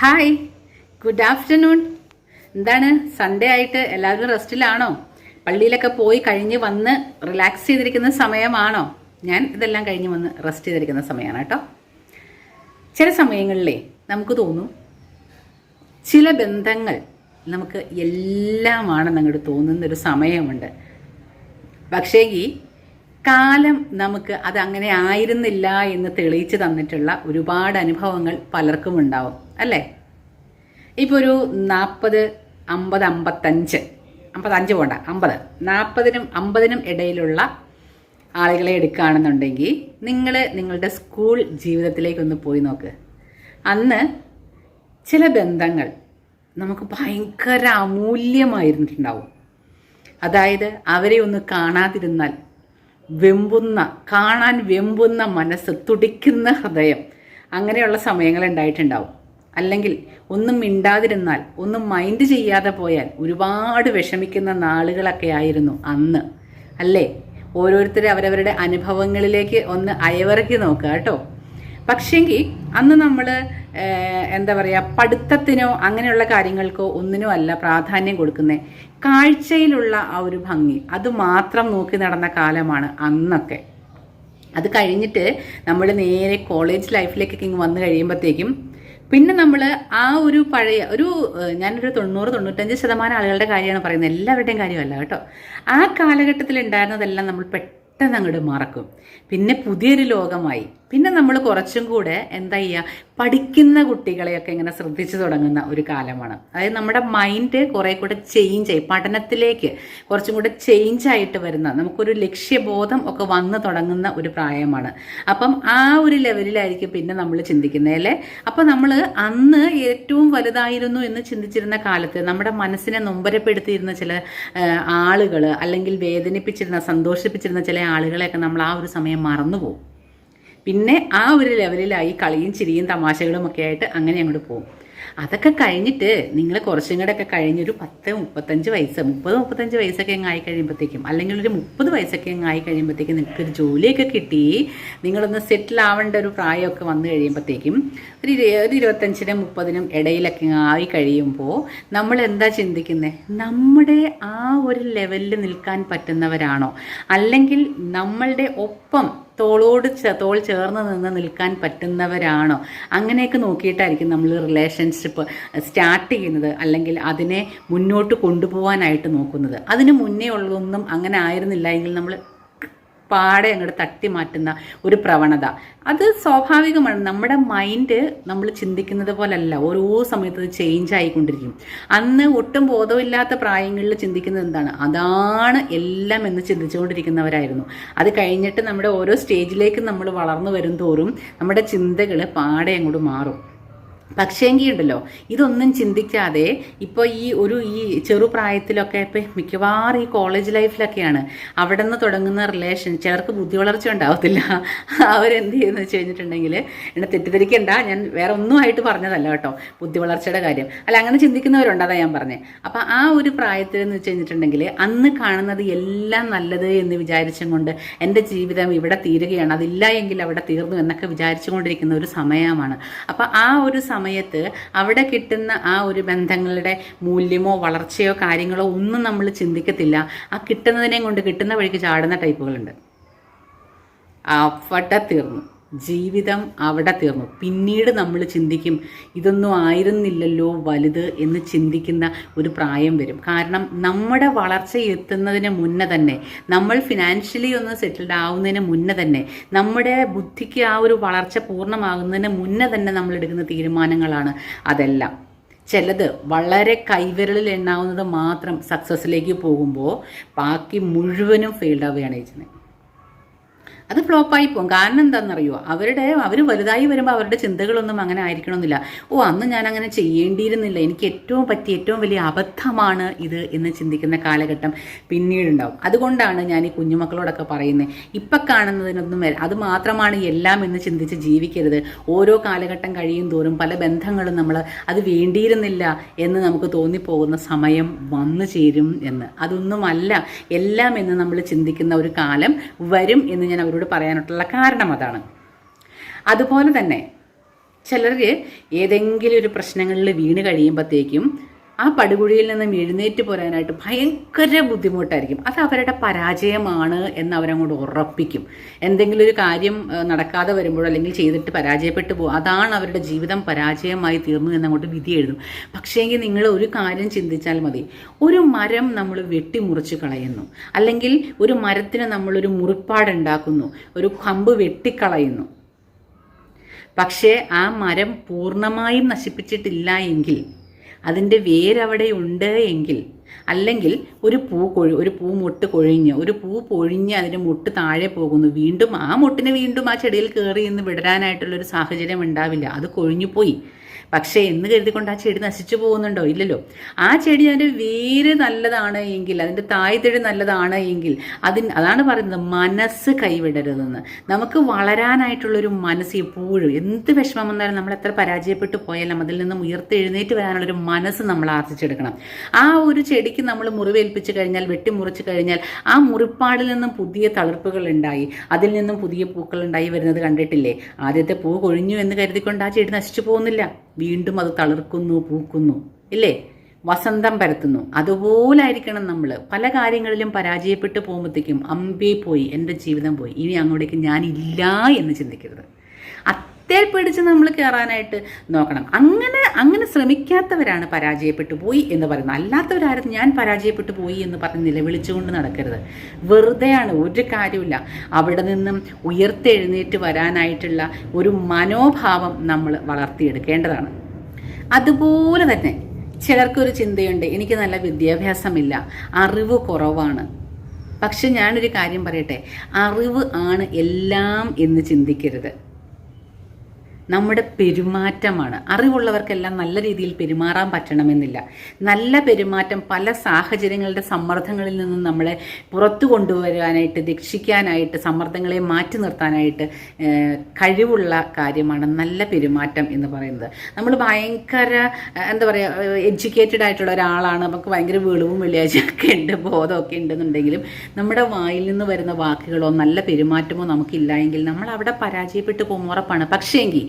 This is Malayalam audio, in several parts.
ഹായ്. Good afternoon. എന്താണ്? സൺഡേ ആയിട്ട് എല്ലാവരും റെസ്റ്റിലാണോ? പള്ളിയിലൊക്കെ പോയി കഴിഞ്ഞ് വന്ന് റിലാക്സ് ചെയ്തിരിക്കുന്ന സമയമാണോ? ഞാൻ ഇതെല്ലാം കഴിഞ്ഞ് വന്ന് റെസ്റ്റ് ചെയ്തിരിക്കുന്ന സമയമാണ് കേട്ടോ. ചില സമയങ്ങളിലേ നമുക്ക് തോന്നും ചില ബന്ധങ്ങൾ നമുക്ക് എല്ലാമാണെന്ന് അങ്ങോട്ട് തോന്നുന്നൊരു സമയമുണ്ട്. പക്ഷേ ഈ കാലം നമുക്ക് അത് അങ്ങനെ ആയിരുന്നില്ല എന്ന് തെളിയിച്ചു തന്നിട്ടുള്ള ഒരുപാട് അനുഭവങ്ങൾ പലർക്കും ഉണ്ടാവും അല്ലേ? ഇപ്പോൾ ഒരു നാൽപ്പത് അമ്പത് അമ്പത്തഞ്ച് അമ്പത്തഞ്ച് പോണ്ട അമ്പത്. നാൽപ്പതിനും അമ്പതിനും ഇടയിലുള്ള ആളുകളെ എടുക്കുകയാണെന്നുണ്ടെങ്കിൽ നിങ്ങൾ നിങ്ങളുടെ സ്കൂൾ ജീവിതത്തിലേക്കൊന്ന് പോയി നോക്ക്. അന്ന് ചില ബന്ധങ്ങൾ നമുക്ക് ഭയങ്കര അമൂല്യമായിരുന്നിട്ടുണ്ടാവും. അതായത് അവരെ ഒന്ന് കാണാതിരുന്നാൽ വെമ്പുന്ന കാണാൻ വെമ്പുന്ന മനസ്സ് തുടിക്കുന്ന ഹൃദയം. അങ്ങനെയുള്ള സമയങ്ങൾ ഉണ്ടായിട്ടുണ്ടാവും. അല്ലെങ്കിൽ ഒന്നും മിണ്ടാതിരുന്നാൽ ഒന്നും മൈൻഡ് ചെയ്യാതെ പോയാൽ ഒരുപാട് വിഷമിക്കുന്ന നാളുകളൊക്കെ ആയിരുന്നു അന്ന്. അല്ലേ? ഓരോരുത്തരും അവരവരുടെ അനുഭവങ്ങളിലേക്ക് ഒന്ന് അയവിറക്കി നോക്കുക കേട്ടോ. പക്ഷേങ്കിൽ അന്ന് നമ്മൾ എന്താ പറയുക പഠിത്തത്തിനോ അങ്ങനെയുള്ള കാര്യങ്ങൾക്കോ ഒന്നിനോ അല്ല പ്രാധാന്യം കൊടുക്കുന്നത് കാഴ്ചയിലുള്ള ആ ഒരു ഭംഗി അത് മാത്രം നോക്കി നടന്ന കാലമാണ് അന്നൊക്കെ. അത് കഴിഞ്ഞിട്ട് നമ്മൾ നേരെ കോളേജ് ലൈഫിലേക്കൊക്കെ ഇങ്ങ് വന്നു കഴിയുമ്പോഴത്തേക്കും പിന്നെ നമ്മൾ ആ ഒരു പഴയ ഒരു ഞാനൊരു തൊണ്ണൂറ് തൊണ്ണൂറ്റഞ്ച് ശതമാനം ആളുകളുടെ കാര്യമാണ് പറയുന്നത്. എല്ലാവരുടെയും കാര്യമല്ല കേട്ടോ. ആ കാലഘട്ടത്തിൽ ഉണ്ടായിരുന്നതെല്ലാം നമ്മൾ പെട്ടെന്ന് അങ്ങോട്ട് മറക്കും. പിന്നെ പുതിയൊരു ലോകമായി. പിന്നെ നമ്മൾ കുറച്ചും കൂടെ എന്താ ചെയ്യുക പഠിക്കുന്ന കുട്ടികളെയൊക്കെ ഇങ്ങനെ ശ്രദ്ധിച്ചു തുടങ്ങുന്ന ഒരു കാലമാണ്. അതായത് നമ്മുടെ മൈൻഡ് കുറേ കൂടെ ചേഞ്ച് ആയി പഠനത്തിലേക്ക് കുറച്ചും കൂടെ ചേഞ്ച് ആയിട്ട് വരുന്ന നമുക്കൊരു ലക്ഷ്യബോധം ഒക്കെ വന്നു തുടങ്ങുന്ന ഒരു പ്രായമാണ്. അപ്പം ആ ഒരു ലെവലിലായിരിക്കും പിന്നെ നമ്മൾ ചിന്തിക്കുന്നത് അല്ലേ? അപ്പം നമ്മൾ അന്ന് ഏറ്റവും വലുതായിരുന്നു എന്ന് ചിന്തിച്ചിരുന്ന കാലത്ത് നമ്മുടെ മനസ്സിനെ നൊമ്പരപ്പെടുത്തിയിരുന്ന ചില ആളുകൾ അല്ലെങ്കിൽ വേദനിപ്പിച്ചിരുന്ന സന്തോഷിപ്പിച്ചിരുന്ന ചില ആളുകളെയൊക്കെ നമ്മൾ ആ ഒരു സമയം മറന്നുപോകും. പിന്നെ ആ ഒരു ലെവലിലായി കളിയും ചിരിയും തമാശകളും ഒക്കെ ആയിട്ട് അങ്ങനെ അങ്ങോട്ട് പോകും. അതൊക്കെ കഴിഞ്ഞിട്ട് നിങ്ങൾ കുറച്ചും കൂടെ ഒക്കെ കഴിഞ്ഞൊരു പത്ത് മുപ്പത്തഞ്ച് വയസ്സ് മുപ്പത് മുപ്പത്തഞ്ച് വയസ്സൊക്കെ അങ്ങ് ആയി കഴിയുമ്പോഴത്തേക്കും അല്ലെങ്കിൽ ഒരു മുപ്പത് വയസ്സൊക്കെ അങ്ങ് ആയി കഴിയുമ്പോഴത്തേക്കും നിങ്ങൾക്കൊരു ജോലിയൊക്കെ കിട്ടി നിങ്ങളൊന്ന് സെറ്റിൽ ആവേണ്ട ഒരു പ്രായമൊക്കെ വന്നു കഴിയുമ്പോഴത്തേക്കും ഒരു ഒരു ഇരുപത്തഞ്ചിനും മുപ്പതിനും ഇടയിലൊക്കെ ആയി കഴിയുമ്പോൾ നമ്മൾ എന്താ ചിന്തിക്കുന്നത് നമ്മുടെ ആ ഒരു ലെവലിൽ നിൽക്കാൻ പറ്റുന്നവരാണോ? അല്ലെങ്കിൽ നമ്മളുടെ ഒപ്പം തോളോട് തോൾ ചേർന്ന് നിന്ന് നിൽക്കാൻ പറ്റുന്നവരാണോ? അങ്ങനെയൊക്കെ നോക്കിയിട്ടായിരിക്കും നമ്മൾ റിലേഷൻഷിപ്പ് സ്റ്റാർട്ട് ചെയ്യുന്നത് അല്ലെങ്കിൽ അതിനെ മുന്നോട്ട് കൊണ്ടുപോകാനായിട്ട് നോക്കുന്നത്. അതിന് മുന്നേ ഉള്ളതൊന്നും അങ്ങനെ ആയിരുന്നില്ല എങ്കിൽ നമ്മൾ പാടെ അങ്ങോട്ട് തട്ടി മാറ്റുന്ന ഒരു പ്രവണത. അത് സ്വാഭാവികമാണ്. നമ്മുടെ മൈൻഡ് നമ്മൾ ചിന്തിക്കുന്നത് പോലല്ല. ഓരോ സമയത്ത് അത് ചേഞ്ച് ആയിക്കൊണ്ടിരിക്കും. അന്ന് ഒട്ടും ബോധമില്ലാത്ത പ്രായങ്ങളിൽ ചിന്തിക്കുന്നത് എന്താണ്? അതാണ് എല്ലാം എന്ന് ചിന്തിച്ചുകൊണ്ടിരിക്കുന്നവരായിരുന്നു. അത് കഴിഞ്ഞിട്ട് നമ്മുടെ ഓരോ സ്റ്റേജിലേക്ക് നമ്മൾ വളർന്നു വരും തോറും നമ്മുടെ ചിന്തകൾ പാടെ അങ്ങോട്ട് മാറും. പക്ഷേങ്കിൽ ഉണ്ടല്ലോ ഇതൊന്നും ചിന്തിക്കാതെ ഇപ്പോൾ ഈ ഒരു ഈ ചെറുപ്രായത്തിലൊക്കെ ഇപ്പം മിക്കവാറും ഈ കോളേജ് ലൈഫിലൊക്കെയാണ് അവിടെ നിന്ന് തുടങ്ങുന്ന റിലേഷൻ ചിലർക്ക് ബുദ്ധി വളർച്ച ഉണ്ടാവത്തില്ല. അവരെന്ത് ചെയ്യുന്നു വെച്ച് കഴിഞ്ഞിട്ടുണ്ടെങ്കിൽ എന്നെ തെറ്റിദ്ധരിക്കണ്ട ഞാൻ വേറെ ഒന്നും ആയിട്ട് പറഞ്ഞതല്ല കേട്ടോ ബുദ്ധി വളർച്ചയുടെ കാര്യം. അല്ല അങ്ങനെ ചിന്തിക്കുന്നവരുണ്ട് അതാ ഞാൻ പറഞ്ഞത് അപ്പം ആ ഒരു പ്രായത്തിൽ എന്ന് വെച്ച് കഴിഞ്ഞിട്ടുണ്ടെങ്കിൽ അന്ന് കാണുന്നത് എല്ലാം നല്ലത് എന്ന് വിചാരിച്ചും കൊണ്ട് എന്റെ ജീവിതം ഇവിടെ തീരുകയാണ്. അതില്ല എങ്കിൽ അവിടെ തീർന്നു എന്നൊക്കെ വിചാരിച്ചുകൊണ്ടിരിക്കുന്ന ഒരു സമയമാണ്. അപ്പം ആ ഒരു സമയത്ത് അവിടെ കിട്ടുന്ന ആ ഒരു ബന്ധങ്ങളുടെ മൂല്യമോ വളർച്ചയോ കാര്യങ്ങളോ ഒന്നും നമ്മൾ ചിന്തിക്കത്തില്ല. ആ കിട്ടുന്നതിനെയും കൊണ്ട് കിട്ടുന്ന വഴിക്ക് ചാടുന്ന ടൈപ്പുകളുണ്ട് ആ ഫട്ട തീർന്നു ജീവിതം അവിടെ തീർന്നു. പിന്നീട് നമ്മൾ ചിന്തിക്കും ഇതൊന്നും ആയിരുന്നില്ലല്ലോ വലുത് എന്ന് ചിന്തിക്കുന്ന ഒരു പ്രായം വരും. കാരണം നമ്മുടെ വളർച്ച എത്തുന്നതിന് മുന്നേ തന്നെ നമ്മൾ ഫിനാൻഷ്യലി ഒന്ന് സെറ്റിൽഡ് ആവുന്നതിന് മുന്നേ തന്നെ നമ്മുടെ ബുദ്ധിക്ക് ആ ഒരു വളർച്ച പൂർണമാകുന്നതിന് മുന്നേ തന്നെ നമ്മൾ എടുക്കുന്ന തീരുമാനങ്ങളാണ് അതെല്ലാം. ചിലത് വളരെ കൈവിരലിൽ എണ്ണാവുന്നത് മാത്രം സക്സസ്സിലേക്ക് പോകുമ്പോൾ ബാക്കി മുഴുവനും ഫെയിൽഡ് ആവുകയാണ് ചെയ്യുന്നത്. അത് ഫ്ലോപ്പായി പോകും. കാരണം എന്താണെന്നറിയോ? അവരുടെ അവർ വലുതായി വരുമ്പോൾ അവരുടെ ചിന്തകളൊന്നും അങ്ങനെ ആയിരിക്കണമെന്നില്ല. ഓ അന്ന് ഞാൻ അങ്ങനെ ചെയ്യേണ്ടിയിരുന്നില്ല. എനിക്ക് ഏറ്റവും പറ്റിയ ഏറ്റവും വലിയ അബദ്ധമാണ് ഇത് എന്ന് ചിന്തിക്കുന്ന കാലഘട്ടം പിന്നീടുണ്ടാവും. അതുകൊണ്ടാണ് ഞാൻ ഈ കുഞ്ഞുമക്കളോടൊക്കെ പറയുന്നത് ഇപ്പം കാണുന്നതിനൊന്നും അത് മാത്രമാണ് എല്ലാം എന്ന് ചിന്തിച്ച് ജീവിക്കരുത്. ഓരോ കാലഘട്ടം കഴിയും തോറും പല ബന്ധങ്ങളും നമ്മൾ അത് വേണ്ടിയിരുന്നില്ല എന്ന് നമുക്ക് തോന്നിപ്പോകുന്ന സമയം വന്നു ചേരും എന്ന്. അതൊന്നുമല്ല. എല്ലാം എന്ന് നമ്മൾ ചിന്തിക്കുന്ന ഒരു കാലം വരും എന്ന് ഞാൻ അവരോട് പറയാനായിട്ടുള്ള കാരണം അതാണ്. അതുപോലെ തന്നെ ചിലർക്ക് ഏതെങ്കിലും ഒരു പ്രശ്നങ്ങളിൽ വീണ് കഴിയുമ്പോഴത്തേക്കും ആ പടുകുഴിയിൽ നിന്നും എഴുന്നേറ്റ് പോരാനായിട്ട് ഭയങ്കര ബുദ്ധിമുട്ടായിരിക്കും. അത് അവരുടെ പരാജയമാണ് എന്ന് അവരങ്ങോട്ട് ഉറപ്പിക്കും. എന്തെങ്കിലും ഒരു കാര്യം നടക്കാതെ വരുമ്പോൾ അല്ലെങ്കിൽ ചെയ്തിട്ട് പരാജയപ്പെട്ടു പോകും അതാണ് അവരുടെ ജീവിതം പരാജയമായി തീർന്നു എന്നങ്ങോട്ട് വിധി എഴുതും. പക്ഷേങ്കിൽ നിങ്ങൾ ഒരു കാര്യം ചിന്തിച്ചാൽ മതി. ഒരു മരം നമ്മൾ വെട്ടിമുറിച്ച് കളയുന്നു. അല്ലെങ്കിൽ ഒരു മരത്തിന് നമ്മളൊരു മുറിപ്പാടുണ്ടാക്കുന്നു. ഒരു കമ്പ് വെട്ടിക്കളയുന്നു. പക്ഷേ ആ മരം പൂർണമായും നശിപ്പിച്ചിട്ടില്ല എങ്കിൽ അതിന്റെ വേരവിടെ ഉണ്ട് എങ്കിൽ അല്ലെങ്കിൽ ഒരു പൂ കൊഴി ഒരു പൂ മുട്ട് കൊഴിഞ്ഞ് ഒരു പൂ പൊഴിഞ്ഞ് അതിന്റെ മുട്ട് താഴെ പോകുന്നു. വീണ്ടും ആ മുട്ടിന് വീണ്ടും ആ ചെടിയിൽ കയറി ഇന്ന് വിടരാനായിട്ടുള്ളൊരു സാഹചര്യം ഉണ്ടാവില്ല. അത് കൊഴിഞ്ഞു പോയി പക്ഷേ എന്ന് കരുതിക്കൊണ്ട് ആ ചെടി നശിച്ചു പോകുന്നുണ്ടോ? ഇല്ലല്ലോ. ആ ചെടി അതിന്റെ വേര് നല്ലതാണ് എങ്കിൽ അതിന്റെ തായ്തഴി നല്ലതാണ് എങ്കിൽ അതിന് അതാണ് പറയുന്നത് മനസ്സ് കൈവിടരുതെന്ന്. നമുക്ക് വളരാനായിട്ടുള്ളൊരു മനസ്സ് എപ്പോഴും എന്ത് വിഷമം വന്നാലും നമ്മൾ എത്ര പരാജയപ്പെട്ടു പോയാലും അതിൽ നിന്നും ഉയർത്തെഴുന്നേറ്റ് വരാനുള്ളൊരു മനസ്സ് നമ്മൾ ആർജിച്ചെടുക്കണം. ആ ഒരു ചെടിക്ക് നമ്മൾ മുറിവേൽപ്പിച്ച് കഴിഞ്ഞാൽ വെട്ടിമുറിച്ച് കഴിഞ്ഞാൽ ആ മുറിപ്പാടിൽ നിന്നും പുതിയ തളിർപ്പുകൾ ഉണ്ടായി. അതിൽ നിന്നും പുതിയ പൂക്കൾ ഉണ്ടായി വരുന്നത് കണ്ടിട്ടില്ലേ? ആദ്യത്തെ പൂ കൊഴിഞ്ഞു എന്ന് കരുതിക്കൊണ്ട് ആ ചെടി നശിച്ചു പോകുന്നില്ല. വീണ്ടും അത് തളിർക്കുന്നു പൂക്കുന്നു. ഇല്ലേ? വസന്തം പരത്തുന്നു. അതുപോലെ ആയിരിക്കണം നമ്മൾ പല കാര്യങ്ങളിലും പരാജയപ്പെട്ടു പോകുമ്പോഴത്തേക്കും അമ്പേ പോയി എന്റെ ജീവിതം പോയി. ഇനി അങ്ങോട്ടേക്ക് ഞാനില്ല എന്ന് ചിന്തിക്കരുത്. അത്തേ പിടിച്ച് നമ്മൾ കയറാനായിട്ട് നോക്കണം. അങ്ങനെ അങ്ങനെ ശ്രമിക്കാത്തവരാണ് പരാജയപ്പെട്ടു പോയി എന്ന് പറയുന്നത്. അല്ലാത്തവരാരും ഞാൻ പരാജയപ്പെട്ടു പോയി എന്ന് പറഞ്ഞ് നിലവിളിച്ചുകൊണ്ട് നടക്കരുത്. വെറുതെയാണ് ഒരു കാര്യമില്ല അവിടെ നിന്നും ഉയർത്തെഴുന്നേറ്റ് വരാനായിട്ടുള്ള ഒരു മനോഭാവം നമ്മൾ വളർത്തിയെടുക്കേണ്ടതാണ്. അതുപോലെ തന്നെ ചിലർക്കൊരു ചിന്തയുണ്ട് എനിക്ക് നല്ല വിദ്യാഭ്യാസമില്ല അറിവ് കുറവാണ്. പക്ഷെ ഞാനൊരു കാര്യം പറയട്ടെ അറിവ് ആണ് എല്ലാം എന്ന് ചിന്തിക്കരുത്. നമ്മുടെ പെരുമാറ്റമാണ്. അറിവുള്ളവർക്കെല്ലാം നല്ല രീതിയിൽ പെരുമാറാൻ പറ്റണമെന്നില്ല. നല്ല പെരുമാറ്റം പല സാഹചര്യങ്ങളുടെ സമ്മർദ്ദങ്ങളിൽ നിന്നും നമ്മളെ പുറത്തു കൊണ്ടുവരാനായിട്ട് രക്ഷിക്കാനായിട്ട് സമ്മർദ്ദങ്ങളെ മാറ്റി നിർത്താനായിട്ട് കഴിവുള്ള കാര്യമാണ് നല്ല പെരുമാറ്റം എന്ന് പറയുന്നത്. നമ്മൾ ഭയങ്കര എന്താ പറയുക എഡ്യൂക്കേറ്റഡ് ആയിട്ടുള്ള ഒരാളാണ്. നമുക്ക് ഭയങ്കര വെളിവും വെള്ളിയാഴ്ചയൊക്കെ ഉണ്ട് ബോധമൊക്കെ ഉണ്ടെന്നുണ്ടെങ്കിലും നമ്മുടെ വായിൽ നിന്ന് വരുന്ന വാക്കുകളോ നല്ല പെരുമാറ്റമോ നമുക്കില്ല എങ്കിൽ നമ്മൾ അവിടെ പരാജയപ്പെട്ടു പോകും ഉറപ്പാണ്. പക്ഷേങ്കിൽ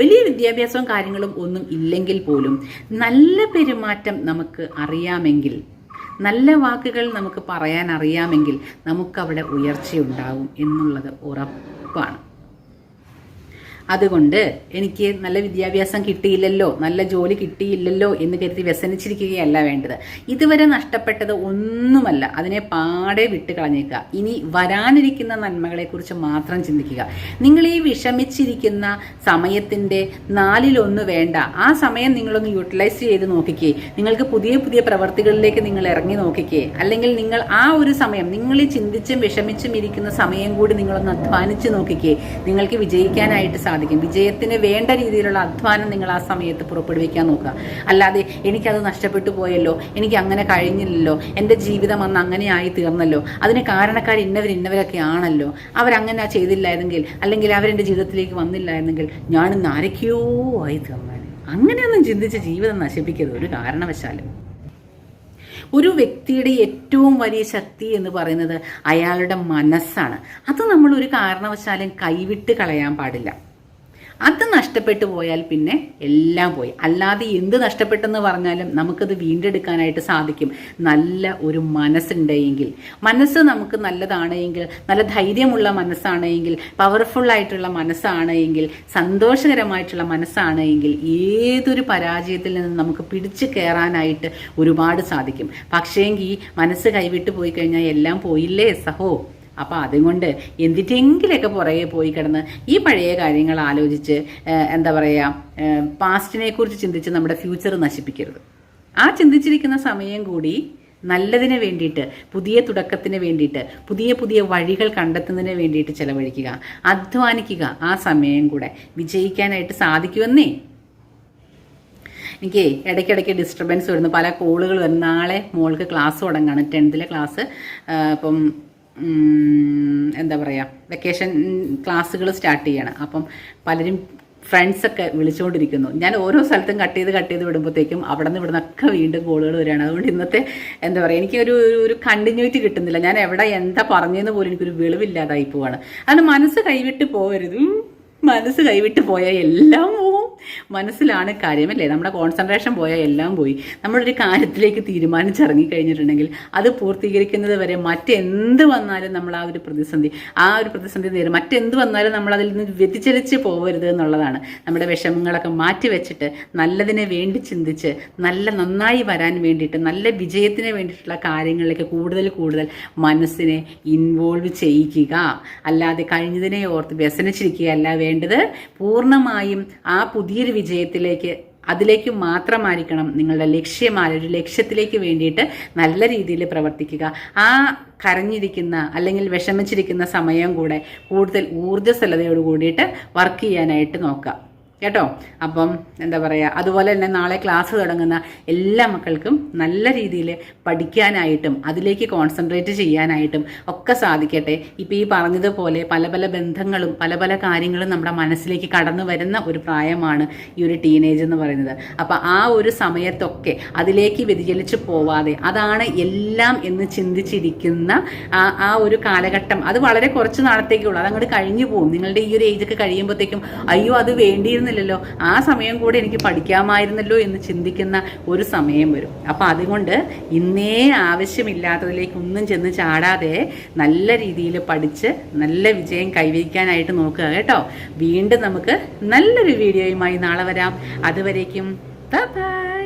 വലിയ വിദ്യാഭ്യാസവും കാര്യങ്ങളും ഒന്നും ഇല്ലെങ്കിൽ പോലും നല്ല പെരുമാറ്റം നമുക്ക് അറിയാമെങ്കിൽ നല്ല വാക്കുകൾ നമുക്ക് പറയാൻ അറിയാമെങ്കിൽ നമുക്കവിടെ ഉയർച്ചയുണ്ടാവും എന്നുള്ളത് ഉറപ്പാണ്. അതുകൊണ്ട് എനിക്ക് നല്ല വിദ്യാഭ്യാസം കിട്ടിയില്ലല്ലോ നല്ല ജോലി കിട്ടിയില്ലല്ലോ എന്ന് കരുതി വ്യസനിച്ചിരിക്കുകയല്ല വേണ്ടത്. ഇതുവരെ നഷ്ടപ്പെട്ടത് ഒന്നുമല്ല അതിനെ പാടെ വിട്ട് കളഞ്ഞേക്കുക ഇനി വരാനിരിക്കുന്ന നന്മകളെക്കുറിച്ച് മാത്രം ചിന്തിക്കുക. നിങ്ങൾ ഈ വിഷമിച്ചിരിക്കുന്ന സമയത്തിന്റെ നാലിലൊന്ന് വേണ്ട. ആ സമയം നിങ്ങളൊന്ന് യൂട്ടിലൈസ് ചെയ്ത് നോക്കിക്കേ. നിങ്ങൾക്ക് പുതിയ പുതിയ പ്രവർത്തികളിലേക്ക് നിങ്ങൾ ഇറങ്ങി നോക്കിക്കേ. അല്ലെങ്കിൽ നിങ്ങൾ ആ ഒരു സമയം നിങ്ങൾ ഈ ചിന്തിച്ചും വിഷമിച്ചും ഇരിക്കുന്ന സമയം കൂടി നിങ്ങളൊന്ന് അധ്വാനിച്ച് നോക്കിക്കേ. നിങ്ങൾക്ക് വിജയിക്കാനായിട്ട് സാധിക്കും. വിജയത്തിന് വേണ്ട രീതിയിലുള്ള അധ്വാനം നിങ്ങൾ ആ സമയത്ത് പുറപ്പെടുവിക്കാൻ നോക്കുക. അല്ലാതെ എനിക്കത് നഷ്ടപ്പെട്ടു പോയല്ലോ എനിക്ക് അങ്ങനെ കഴിഞ്ഞില്ലല്ലോ എന്റെ ജീവിതം അന്ന് അങ്ങനെ ആയി തീർന്നല്ലോ അതിന് കാരണക്കാർ ഇന്നവർ ഇന്നവരൊക്കെ ആണല്ലോ. അവരങ്ങനെ ചെയ്തില്ലായിരുന്നെങ്കിൽ അല്ലെങ്കിൽ അവരെന്റെ ജീവിതത്തിലേക്ക് വന്നില്ലായിരുന്നെങ്കിൽ ഞാനിന്ന് ആരൊക്കെയോ ആയി തീർന്നേനെ. അങ്ങനെയൊന്നും ചിന്തിച്ച് ജീവിതം നശിപ്പിക്കരുത് ഒരു കാരണവശാലും. ഒരു വ്യക്തിയുടെ ഏറ്റവും വലിയ ശക്തി എന്ന് പറയുന്നത് അയാളുടെ മനസ്സാണ്. അത് നമ്മൾ ഒരു കാരണവശാലും കൈവിട്ട് കളയാൻ പാടില്ല. അത് നഷ്ടപ്പെട്ടു പോയാൽ പിന്നെ എല്ലാം പോയി. അല്ലാതെ എന്ത് നഷ്ടപ്പെട്ടെന്ന് പറഞ്ഞാലും നമുക്കത് വീണ്ടെടുക്കാനായിട്ട് സാധിക്കും. നല്ല ഒരു മനസ്സുണ്ടെങ്കിൽ. മനസ്സ് നമുക്ക് നല്ലതാണ് എങ്കിൽ നല്ല ധൈര്യമുള്ള മനസ്സാണ് എങ്കിൽ പവർഫുൾ ആയിട്ടുള്ള സന്തോഷകരമായിട്ടുള്ള മനസ്സാണ് എങ്കിൽ ഏതൊരു പരാജയത്തിൽ നിന്നും നമുക്ക് പിടിച്ചു കയറാനായിട്ട് ഒരുപാട് സാധിക്കും. പക്ഷേങ്കിൽ മനസ്സ് കൈവിട്ട് പോയി കഴിഞ്ഞാൽ എല്ലാം പോയില്ലേ സഹോ? അപ്പോൾ അതുകൊണ്ട് എന്തിട്ടെങ്കിലൊക്കെ പുറകെ പോയി കിടന്ന് ഈ പഴയ കാര്യങ്ങൾ ആലോചിച്ച് എന്താ പറയുക പാസ്റ്റിനെ കുറിച്ച് ചിന്തിച്ച് നമ്മുടെ ഫ്യൂച്ചർ നശിപ്പിക്കരുത്. ആ ചിന്തിച്ചിരിക്കുന്ന സമയം കൂടി നല്ലതിന് വേണ്ടിയിട്ട് പുതിയ തുടക്കത്തിന് വേണ്ടിയിട്ട് പുതിയ പുതിയ വഴികൾ കണ്ടെത്തുന്നതിന് വേണ്ടിയിട്ട് ചിലവഴിക്കുക. അധ്വാനിക്കുക ആ സമയം കൂടെ. വിജയിക്കാനായിട്ട് സാധിക്കുമെന്നേ. എനിക്ക് ഇടയ്ക്കിടയ്ക്ക് ഡിസ്റ്റർബൻസ് വരുന്നു. പല കോളുകൾ വരുന്നു നാളെ മോൾക്ക് ക്ലാസ് തുടങ്ങാണ്. ടെൻത്തിലെ ക്ലാസ് അപ്പം എന്താ പറയുക വെക്കേഷൻ ക്ലാസ്സുകൾ സ്റ്റാർട്ട് ചെയ്യണം. അപ്പം പലരും ഫ്രണ്ട്സൊക്കെ വിളിച്ചുകൊണ്ടിരിക്കുന്നു ഞാൻ ഓരോ സ്ഥലത്തും കട്ട് ചെയ്ത് കട്ട് ചെയ്ത് വിടുമ്പോഴത്തേക്കും അവിടെ നിന്ന് ഇവിടെ നിന്നൊക്കെ വീണ്ടും കോളുകൾ വരികയാണ്. അതുകൊണ്ട് ഇന്നത്തെ എന്താ പറയുക എനിക്കൊരു ഒരു ഒരു കണ്ടിന്യൂറ്റി കിട്ടുന്നില്ല. ഞാൻ എവിടെ എന്താ പറഞ്ഞതെന്ന് പോലും എനിക്കൊരു വെളിവില്ലാതായി പോവാണ്. അതുകൊണ്ട് മനസ്സ് കൈവിട്ട് പോകരുത്. മനസ്സ് കൈവിട്ട് പോയാൽ എല്ലാം പോവും മനസ്സിലാണ് കാര്യമല്ലേ? നമ്മുടെ കോൺസെൻട്രേഷൻ പോയാൽ എല്ലാം പോയി. നമ്മളൊരു കാര്യത്തിലേക്ക് തീരുമാനിച്ചിറങ്ങി കഴിഞ്ഞിട്ടുണ്ടെങ്കിൽ അത് പൂർത്തീകരിക്കുന്നത് വരെ മറ്റെന്ത് വന്നാലും നമ്മൾ ആ ഒരു പ്രതിസന്ധി ആ ഒരു പ്രതിസന്ധി നേരം മറ്റെന്ത് വന്നാലും നമ്മൾ അതിൽ നിന്ന് വ്യതിചലിച്ച് പോകരുത് എന്നുള്ളതാണ്. നമ്മുടെ വിഷമങ്ങളൊക്കെ മാറ്റി വെച്ചിട്ട് നല്ലതിനെ വേണ്ടി ചിന്തിച്ച് നല്ല നന്നായി വരാൻ വേണ്ടിയിട്ട് നല്ല വിജയത്തിന് വേണ്ടിയിട്ടുള്ള കാര്യങ്ങളിലേക്ക് കൂടുതൽ കൂടുതൽ മനസ്സിനെ ഇൻവോൾവ് ചെയ്യിക്കുക. അല്ലാതെ കഴിഞ്ഞതിനെ ഓർത്ത് വ്യസനിച്ചിരിക്കുകയല്ല വേണ്ടത്. പൂർണമായും ആ പുതിയൊരു വിജയത്തിലേക്ക് അതിലേക്ക് മാത്രമായിരിക്കണം നിങ്ങളുടെ ലക്ഷ്യമായ ഒരു ലക്ഷ്യത്തിലേക്ക് വേണ്ടിയിട്ട് നല്ല രീതിയിൽ പ്രവർത്തിക്കുക. ആ കരഞ്ഞിരിക്കുന്ന അല്ലെങ്കിൽ വിഷമിച്ചിരിക്കുന്ന സമയം കൂടെ കൂടുതൽ ഊർജസ്വലതയോട് കൂടിയിട്ട് വർക്ക് ചെയ്യാനായിട്ട് നോക്കുക. കേട്ടോ? അപ്പം എന്താ പറയുക അതുപോലെ തന്നെ നാളെ ക്ലാസ് തുടങ്ങുന്ന എല്ലാ മക്കൾക്കും നല്ല രീതിയിൽ പഠിക്കാനായിട്ടും അതിലേക്ക് കോൺസെൻട്രേറ്റ് ചെയ്യാനായിട്ടും ഒക്കെ സാധിക്കട്ടെ. ഇപ്പം ഈ പറഞ്ഞതുപോലെ പല പല ബന്ധങ്ങളും പല പല കാര്യങ്ങളും നമ്മുടെ മനസ്സിലേക്ക് കടന്നു വരുന്ന ഒരു പ്രായമാണ് ഈ ഒരു ടീനേജ് എന്ന് പറയുന്നത്. അപ്പം ആ ഒരു സമയത്തൊക്കെ അതിലേക്ക് വ്യതിചലിച്ച് പോവാതെ അതാണ് എല്ലാം എന്ന് ചിന്തിച്ചിരിക്കുന്ന ആ ഒരു കാലഘട്ടം. അത് വളരെ കുറച്ച് നാളത്തേക്കുള്ളൂ. അതങ്ങോട്ട് കഴിഞ്ഞു പോകും. നിങ്ങളുടെ ഈ ഒരു ഏജൊക്കെ കഴിയുമ്പോഴത്തേക്കും അയ്യോ അത് വേണ്ടിയിരുന്നില്ലല്ലോ ആ സമയം കൂടെ എനിക്ക് പഠിക്കാമായിരുന്നല്ലോ എന്ന് ചിന്തിക്കുന്ന ഒരു സമയം വരും. അപ്പം അതുകൊണ്ട് ഇന്നേ ആവശ്യമില്ലാത്തതിലേക്ക് ഒന്നും ചെന്ന് ചാടാതെ നല്ല രീതിയിൽ പഠിച്ച് നല്ല വിജയം കൈവരിക്കാനായിട്ട് നോക്കുക കേട്ടോ. വീണ്ടും നമുക്ക് നല്ലൊരു വീഡിയോയുമായി നാളെ വരാം. അതുവരേക്കും ബൈ